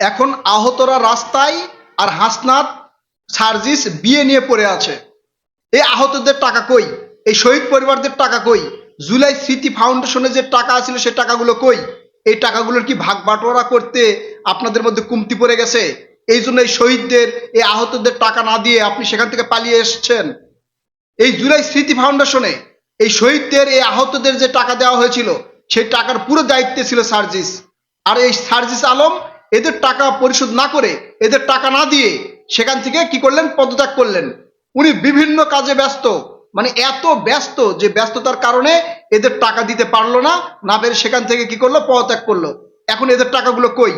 এখন আহতরা রাস্তায় আর হাসনাত সার্জিস বিয়ে নিয়ে পড়ে আছে। এই আহতদের টাকা কই? এই শহীদ পরিবারদের টাকা কই? জুলাই স্মৃতি ফাউন্ডেশনে যে টাকা ছিল সে টাকাগুলো কই? এই টাকাগুলোর কি ভাগ বাটোয়ারা করতে আপনাদের মধ্যে কমতি পড়ে গেছে? এই জন্য এই শহীদদের, এই আহতদের টাকা না দিয়ে আপনি সেখান থেকে পালিয়ে এসেছেন। এই জুলাই স্মৃতি ফাউন্ডেশনে এই শহীদদের, এই আহতদের যে টাকা দেওয়া হয়েছিল, সেই টাকার পুরো দায়িত্বে ছিল সার্জিস। আর এই সার্জিস আলম এদের টাকা পরিশোধ না করে, এদের টাকা না দিয়ে সেখান থেকে কি করলেন? পদত্যাগ করলেন। উনি বিভিন্ন কাজে ব্যস্ত মানে এত ব্যস্ত যে ব্যস্ততার কারণে এদের টাকা দিতে পারল না না পেরে সেখান থেকে কি করল? পদত্যাগ করল। এখন এদের টাকাগুলো কই?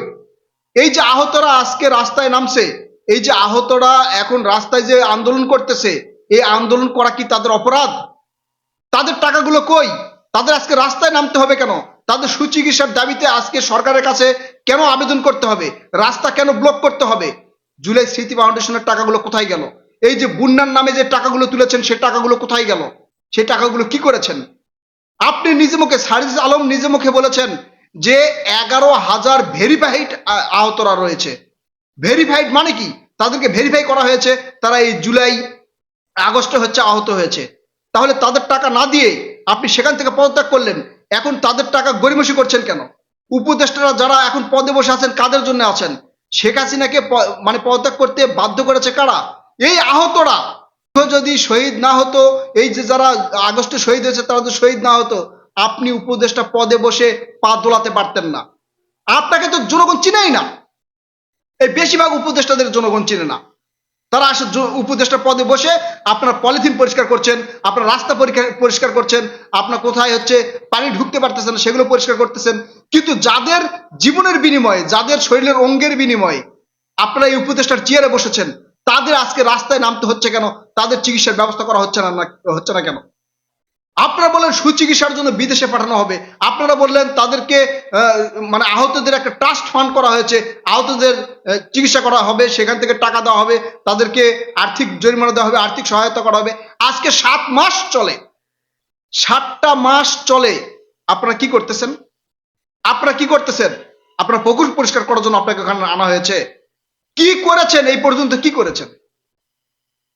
এই যে আহতরা আজকে রাস্তায় নামছে, এই যে আহতরা এখন রাস্তায় যে আন্দোলন করতেছে, এই আন্দোলন করা কি তাদের অপরাধ? তাদের টাকাগুলো কই? তাদের আজকে রাস্তায় নামতে হবে কেন? তাদের সুচিকিৎসার দাবিতে আজকে সরকারের কাছে কেন আবেদন করতে হবে? রাস্তা কেন ব্লক করতে হবে? জুলাই স্মৃতি ফাউন্ডেশনের টাকাগুলো কোথায় গেল? এই যে বুন্নার নামে যে টাকাগুলো তুলেছেন, সে টাকাগুলো কোথায় গেল? সেই টাকাগুলো কি করেছেন? আপনি নিজে মুখে সারিজ আলম নিজে মুখে বলেছেন যে এগারো হাজার ভেরিফাইড আহতরা রয়েছে। ভেরিফাইড মানে কি? তাদেরকে ভেরিফাই করা হয়েছে, তারা এই জুলাই, আগস্টে হচ্ছে, আহত হয়েছে। তাহলে তাদের টাকা না দিয়ে আপনি সেখান থেকে পদত্যাগ করলেন এখন তাদের টাকা গরিমসি করছেন কেন? উপদেষ্টারা যারা এখন পদে বসে আছেন, কাদের জন্য আছেন? শেখ হাসিনাকে মানে পদত্যাগ করতে বাধ্য করেছে কারা? এই আহতরা। যদি শহীদ না হতো, এই যে যারা আগস্টে শহীদ হয়েছে, তারা যদি শহীদ না হতো, আপনি উপদেষ্টা পদে বসে পা দোলাতে পারতেন না। আপনাকে তো জনগণ চিনেই না। এই বেশিরভাগ উপদেষ্টাদের জনগণ চিনে না। তারা আসে উপদেষ্টা পদে বসে আপনার পলিথিন পরিষ্কার করছেন, আপনার রাস্তা পরিষ্কার করছেন, আপনার কোথায় হচ্ছে পানি ঢুকতে পারতেছেন সেগুলো পরিষ্কার করতেছেন। কিন্তু যাদের জীবনের বিনিময়ে, যাদের শরীরের অঙ্গের বিনিময়ে আপনারা এই উপদেষ্টার চেয়ারে বসেছেন, তাদের আজকে রাস্তায় নামতে হচ্ছে কেন? তাদের চিকিৎসার ব্যবস্থা করা হচ্ছে না হচ্ছে না কেন? আপনারা বললেন সুচিকিৎসার জন্য বিদেশে পাঠানো হবে। আপনারা বললেন তাদেরকে মানে আহতদের একটা ট্রাস্ট ফান্ড করা হয়েছে। আহতদের চিকিৎসা করা হবে, সেখান থেকে টাকা দেওয়া হবে, তাদেরকে আর্থিক জরিমানা দেওয়া হবে, আর্থিক সহায়তা করা হবে। আজকে সাত মাস চলে। সাতটা মাস চলে। আপনারা কি করতেছেন? আপনারা কি করতেছেন? আপনার পুকুর পরিষ্কার করার জন্য আপনাকে ওখানে আনা হয়েছে। কি করেছেন? এই পর্যন্ত কি করেছেন?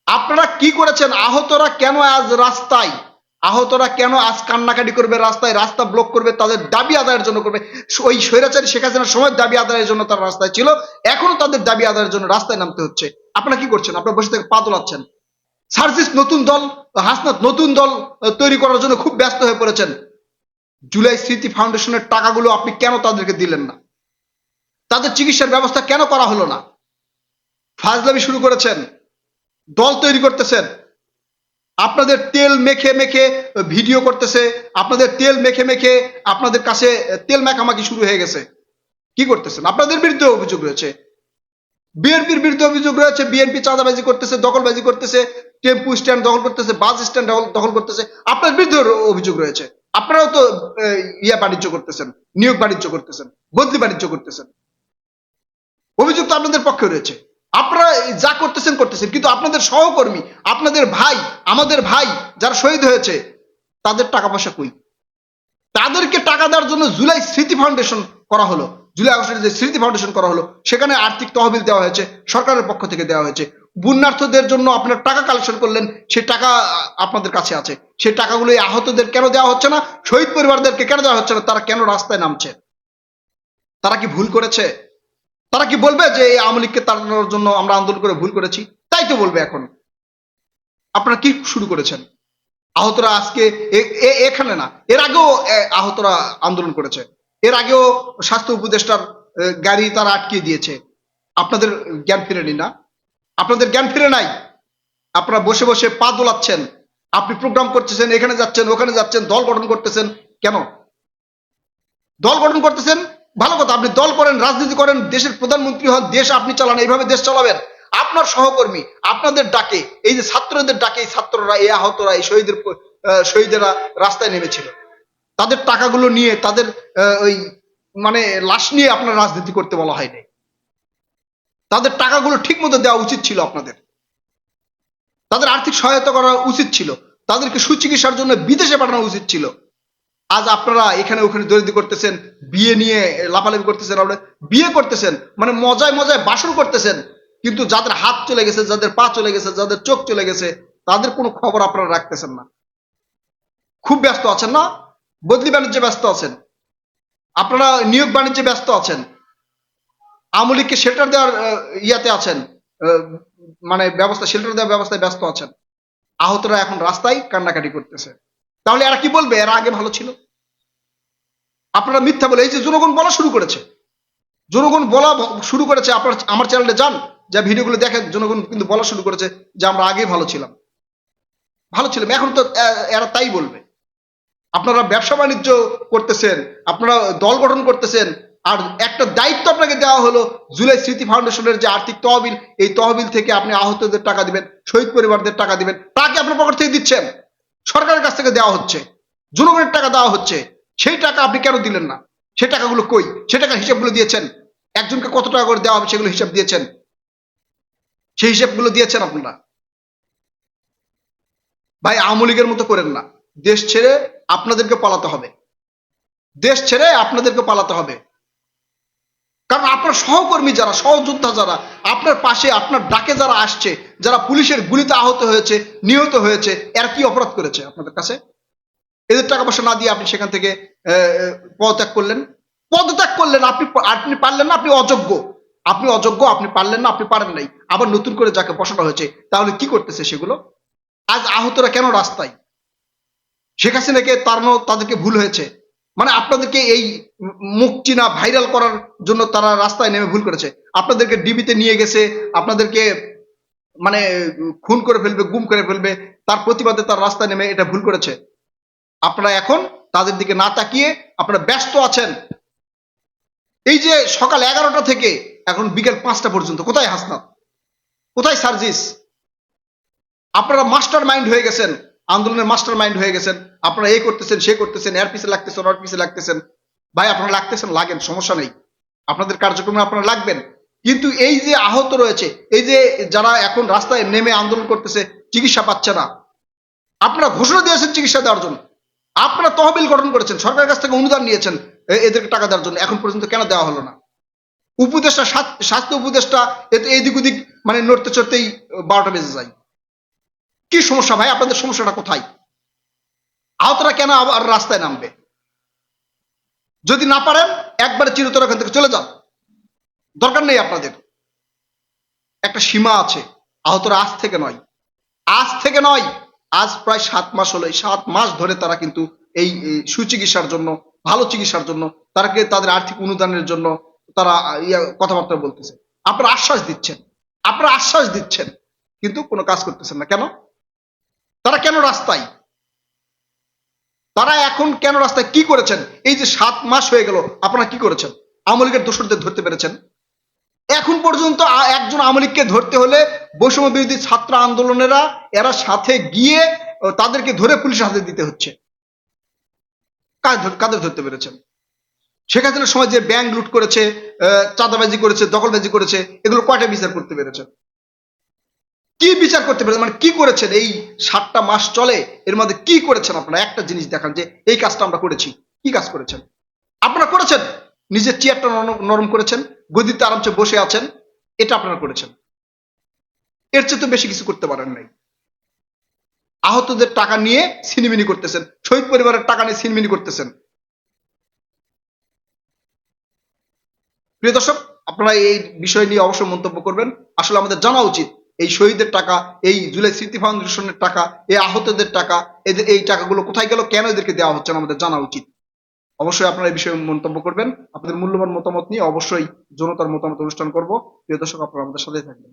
আপনারা কি করেছেন? আহতরা কেন আজ রাস্তায়? আহতরা কেন আজ কান্নাকাটি করবে রাস্তায়? রাস্তা ব্লক করবে, তাদের দাবি আদায়ের জন্য করবে। ওই স্বৈরাচারী শেখ হাসিনার সময় দাবি আদায়ের জন্য তারা রাস্তায় ছিল এখনও তাদের দাবি আদায়ের জন্য রাস্তায় নামতে হচ্ছে। আপনারা কি করছেন? আপনারা বসে থেকে পা দোলাচ্ছেন সার্জিস নতুন দল, হাসনাত নতুন দল তৈরি করার জন্য খুব ব্যস্ত হয়ে পড়েছেন। জুলাই স্মৃতি ফাউন্ডেশনের টাকাগুলো আপনি কেন তাদেরকে দিলেন না? তাদের চিকিৎসার ব্যবস্থা কেন করা হলো না? ফাজলামি শুরু করেছেন। দল তৈরি করতেছেন। আপনাদের তেল মেখে মেখে ভিডিও করতেছে, আপনাদের তেল মেখে মেখে আপনাদের কাছে তেল মাখামাখি শুরু হয়ে গেছে। কি করতেছেন? আপনাদের বিরুদ্ধে অভিযোগ রয়েছে। বিএনপির বিরুদ্ধে অভিযোগ রয়েছে, বিএনপি চাঁদাবাজি করতেছে, দখলবাজি করতেছে, টেম্পু স্ট্যান্ড দখল করতেছে, বাস স্ট্যান্ড দখল করতেছে। আপনার বিরুদ্ধে অভিযোগ রয়েছে। আপনারাও তো ইয়া বাণিজ্য করতেছেন, নিয়োগ বাণিজ্য করতেছেন, বদলি বাণিজ্য করতেছেন। অভিযোগ তো আপনাদের পক্ষে রয়েছে। আপনারা যা করতেছেন করতেছেন। কিন্তু আপনাদের সহকর্মী, আপনাদের ভাই, আমাদের ভাই যারা শহীদ হয়েছে, তাদের টাকা পয়সা কই? তাদেরকে টাকা দেওয়ার জন্য জুলাই স্মৃতি ফাউন্ডেশন করা হলো। জুলাই আগস্টের যে স্মৃতি ফাউন্ডেশন করা হলো, সেখানে আর্থিক তহবিল দেওয়া হয়েছে, সরকারের পক্ষ থেকে দেওয়া হয়েছে। বন্যার্থদের জন্য আপনার টাকা কালেকশন করলেন সেই টাকা আপনাদের কাছে আছে। সেই টাকাগুলো আহতদের কেন দেওয়া হচ্ছে না? শহীদ পরিবারদেরকে কেন দেওয়া হচ্ছে না? তারা কেন রাস্তায় নামছে? তারা কি ভুল করেছে? তারা কি বলবে যে এই আওয়ামী লীগকে তাড়ানোর জন্য আমরা আন্দোলন করে ভুল করেছি? তাই তো বলবে এখন। আপনারা কি শুরু করেছেন? আহতরা আজকে এখানে না, এর আগেও আহতরা আন্দোলন করেছে। এর আগেও স্বাস্থ্য উপদেষ্টার গাড়ি তারা আটকে দিয়েছে। আপনাদের জ্ঞান ফিরেনি না? আপনাদের জ্ঞান ফিরে নাই? আপনারা বসে বসে পা দোলাচ্ছেন। আপনি প্রোগ্রাম করতেছেন, এখানে যাচ্ছেন, ওখানে যাচ্ছেন, দল গঠন করতেছেন। কেন? দল গঠন করতেছেন ভালো কথা, আপনি দল করেন, রাজনীতি করেন, দেশের প্রধানমন্ত্রী হন, দেশ আপনি চালান, এইভাবে দেশ চালাবেন। আপনার সহকর্মী, আপনাদের ডাকে, এই যে ছাত্রদের ডাকে, এই ছাত্ররা, এই আহতরা, এই শহীদের শহীদেরা রাস্তায় নেমেছিল। তাদের টাকাগুলো নিয়ে, তাদের ওই মানে লাশ নিয়ে আপনার রাজনীতি করতে বলা হয়নি। তাদের টাকাগুলো ঠিক মতো দেওয়া উচিত ছিল আপনাদের। তাদের আর্থিক সহায়তা করা উচিত ছিল। তাদেরকে সুচিকিৎসার জন্য বিদেশে পাঠানো উচিত ছিল। আজ আপনারা এখানে ওখানে দরিদ্র করতেছেন, বিয়ে নিয়ে লাফালাফি করতেছেন, আপনারা বিয়ে করতেছেন মানে মজায় মজায় বাসন করতেছেন, কিন্তু যাদের হাত চলে গেছে, যাদের পা চলে গেছে, যাদের চোখ চলে গেছে, তাদের কোনো খবর আপনারা রাখতেছেন না। খুব ব্যস্ত আছেন না? বদলি বাণিজ্যে ব্যস্ত আছেন। আপনারা নিয়োগ বাণিজ্যে ব্যস্ত আছেন। আমলিককে শেল্টার দেওয়ার ইয়াতে আছেন। মানে ব্যবস্থা শেল্টার দেওয়ার ব্যবস্থায় ব্যস্ত আছেন। আহতরা এখন রাস্তায় কান্নাকাটি করতেছে। তাহলে এরা কি বলবে? এরা আগে ভালো ছিল। আপনারা মিথ্যা বলে, এই যে জনগণ বলা শুরু করেছে। জনগণ বলা শুরু করেছে, আপনার, আমার চ্যানেলে যান, যা ভিডিওগুলো দেখেন, জনগণ কিন্তু বলা শুরু করেছে যে আমরা আগে ভালো ছিলাম। ভালো ছিলাম, এখন তো এরা তাই বলবে। আপনারা ব্যবসা বাণিজ্য করতেছেন, আপনারা দল গঠন করতেছেন, আর একটা দায়িত্ব আপনাকে দেওয়া হলো জুলাই স্মৃতি ফাউন্ডেশনের যে আর্থিক তহবিল, এই তহবিল থেকে আপনি আহতদের টাকা দিবেন, শহীদ পরিবারদের টাকা দিবেন টাকা আপনার পকেট থেকে দিচ্ছেন। সরকারের কাছ থেকে দেওয়া হচ্ছে। জনগণের টাকা দেওয়া হচ্ছে। সেই টাকা আপনি কেন দিলেন না? সেই টাকাগুলো কই? সেই টাকার হিসাবগুলো দিয়েছেন। একজনকে কত টাকা করে দেওয়া হবে সেগুলো হিসাব দিয়েছেন? সেই হিসাবগুলো দিয়েছেন আপনারা? ভাই, আওয়ামী লীগের মতো করেন না। দেশ ছেড়ে আপনাদেরকে পালাতে হবে। দেশ ছেড়ে আপনাদেরকে পালাতে হবে। কারণ আপনার সহকর্মী যারা, সহযোদ্ধা যারা, আপনার পাশে, আপনার ডাকে যারা আসছে, যারা পুলিশের গুলিতে আহত হয়েছে, নিহত হয়েছে, এরা কি অপরাধ করেছে আপনাদের কাছে? এদের টাকা পয়সা না দিয়ে আপনি সেখান থেকে পদত্যাগ করলেন? পদত্যাগ করলেন, আপনি আপনি পারলেন না, আপনি অযোগ্য। আপনি অযোগ্য, আপনি পারলেন না, আপনি পারেন নাই। আবার নতুন করে যাকে বসানো হয়েছে, তাহলে কি করতেছে সেগুলো? আজ আহতরা কেন রাস্তায়? শেখ হাসিনাকে তাড়ানো তাদেরকে ভুল হয়েছে। মানে আপনাদেরকে এই মুখ চিনা ভাইরাল করার জন্য তারা রাস্তায় নেমে ভুল করেছে। আপনাদেরকে ডিবিতে নিয়ে গেছে, আপনাদেরকে মানে খুন করে ফেলবে, গুম করে ফেলবে, তার প্রতিবাদে তার রাস্তায় নেমে এটা ভুল করেছে। আপনারা এখন তাদের দিকে না তাকিয়ে আপনারা ব্যস্ত আছেন। এই যে সকাল এগারোটা থেকে এখন বিকেল পাঁচটা পর্যন্ত, কোথায় হাসনাত? কোথায় সার্জিস? আপনারা মাস্টার মাইন্ড হয়ে গেছেন। আন্দোলনের মাস্টার মাইন্ড হয়ে গেছেন। আপনারা এই করতেছেন, সে করতেছেন, এর পিছে লাগতেছেন, ওর পিছে লাগতেছেন। ভাই, আপনারা লাগতেছেন, লাগেন, সমস্যা নেই। আপনাদের কার্যক্রমে আপনারা লাগবেন। কিন্তু এই যে আহত রয়েছে, এই যে যারা এখন রাস্তায় নেমে আন্দোলন করতেছে, চিকিৎসা পাচ্ছে না। আপনারা ঘোষণা দিয়েছেন চিকিৎসা দেওয়ার জন্য। আপনারা তহবিল গঠন করেছেন, সরকারের কাছ থেকে অনুদান নিয়েছেন, এ- এদেরকে টাকা দেওয়ার জন্য। এখন পর্যন্ত কেন দেওয়া হলো না? উপদেষ্টা স্বাস্থ- স্বাস্থ্য উপদেষ্টা এতে এদিক ওদিক মানে নড়তে চড়তেই বারোটা বেজে যায়। কি সমস্যা ভাই? আপনাদের সমস্যাটা কোথায়? আহতরা কেন আবার রাস্তায় নামবে? যদি না পারেন, একবারে চিরতর এখান থেকে চলে যান। দরকার নেই আপনাদের। একটা সীমা আছে। আহতরা আজ থেকে নয়। আজ থেকে নয়। আজ প্রায় সাত মাস হলো। এই সাত মাস ধরে তারা কিন্তু এই সুচিকিৎসার জন্য, ভালো চিকিৎসার জন্য তারাকে তাদের আর্থিক অনুদানের জন্য তারা কথাবার্তা বলতেছে। আপনারা আশ্বাস দিচ্ছেন। আপনারা আশ্বাস দিচ্ছেন। কিন্তু কোনো কাজ করতেছেন না। কেন? তারা কেন রাস্তায়? তারা এখন কেন রাস্তায়? কি করেছেন? এই যে সাত মাস হয়ে গেল, আপনারা কি করেছেন? আওয়ামী লীগের দোষরদের ধরতে পেরেছেন। এখন পর্যন্ত একজন আওয়ামী লীগকে ধরতে হলে বৈষম্য বিরোধী ছাত্র আন্দোলনেরা, এরা সাথে গিয়ে তাদেরকে ধরে পুলিশের হাতে দিতে হচ্ছে। কাদের ধরতে পেরেছেন? শেখ হাসিনার সময় যে ব্যাংক লুট করেছে চাঁদাবাজি করেছে, দখলবাজি করেছে, এগুলো কয়টা বিচার করতে পেরেছেন? কি বিচার করতে পেরেছেন? মানে কি করেছেন? এই সাতটা মাস চলে, এর মধ্যে কি করেছেন আপনারা? একটা জিনিস দেখান যে এই কাজটা আমরা করেছি। কি কাজ করেছেন? আপনারা করেছেন? নিজের চেয়ারটা নরম নরম করেছেন, গদিতে আরামসে বসে আছেন, এটা আপনারা করেছেন। এর চেয়ে তো বেশি কিছু করতে পারেন নাই। আহতদের টাকা নিয়ে সিনেমিনি করতেছেন, শহীদ পরিবারের টাকা নিয়ে সিনেমিনি করতেছেন। প্রিয় দর্শক, আপনারা এই বিষয় নিয়ে অবশ্যই মন্তব্য করবেন। আসলে আমাদের জানা উচিত এই শহীদের টাকা, এই জুলাই স্মৃতি ফাউন্ডেশনের টাকা, এই আহতদের টাকা এদের এই টাকাগুলো কোথায় গেল কেন এদেরকে দেওয়া হচ্ছে না আমাদের জানা উচিত। অবশ্যই আপনারা এই বিষয়ে মন্তব্য করবেন। আপনাদের মূল্যবান মতামত নিয়ে অবশ্যই জনতার মতামত অনুষ্ঠান করব। প্রিয় দর্শক, আপনারা আমাদের সাথে থাকবেন।